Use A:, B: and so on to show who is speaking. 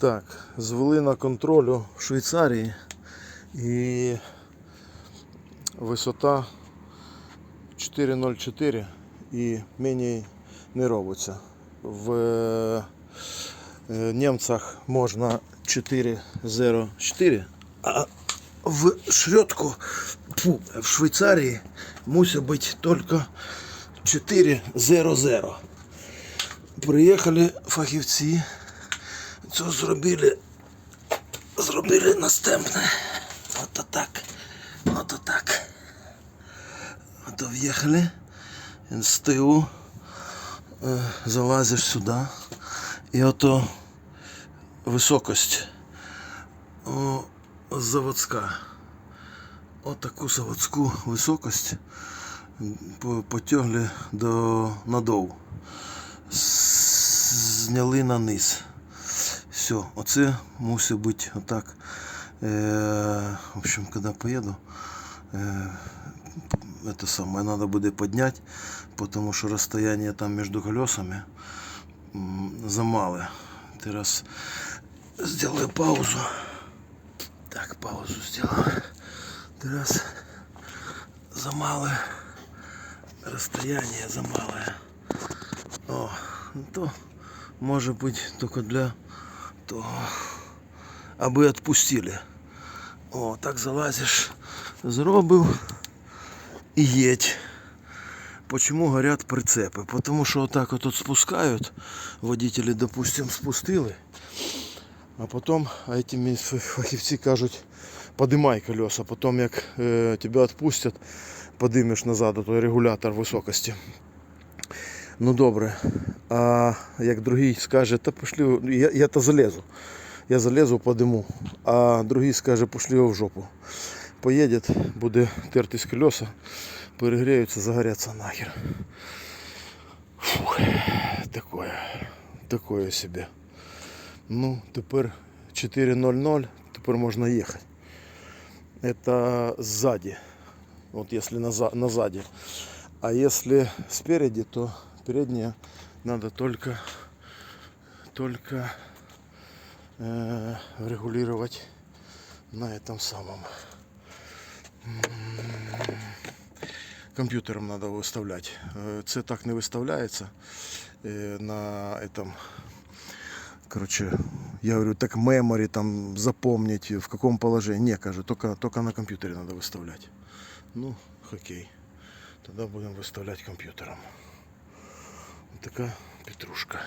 A: Так, звели на контролю в Швейцарії і висота 4,04 і мені не робиться. В е, німцях можна 4,04, а в фу, в Швейцарії мусить бути тільки 4,00. Приїхали фахівці, це зробили, зробили наступне. Ото так, ото так. Ото в'їхали, з тилу е, залазиш сюди, і ото високость о, заводська. Отаку заводську високость потягли до надову. С- Зняли на низ. Все, оце мусить бути отак. Е, в общем, коли поїду, е, это самое надо буде підняти, тому що розстояние там між колесами замале. Зараз сделаю паузу. Так, паузу сделал. Teraz замале расстояние замале. О, то може бути тільки для того, аби відпустили. О, так залазиш, зробив і їдь. Почему горят прицепи? Потому що отак от спускають, водителі, допустим, спустили, а потім эти фахівці кажуть, подимай колеса, потім як е, тебе відпустять, подимеш назад той регулятор високості. Ну добре. А як другий скаже, та пошли, я, я то залезу. Я залезу подиму. А другий скаже, пошли його в жопу. Поїде, буде тертись колеса, перегріються, загоряться нахер. Фух, такое, такое себе. Ну, тепер 4.00, тепер можна їхати. Это сзади. Вот если наза- назади. А если спереди, то переднее надо только, только э, регулировать на этом самом. М, Комп'ютером надо виставляти. Е, Це так не виставляється е, на этом. Короче, я говорю, так мемори там запомнить, в каком положении. Не, кажу, только, только на компьютере надо выставлять. Ну, окей. Тогда будем выставлять компьютером. Такая петрушка.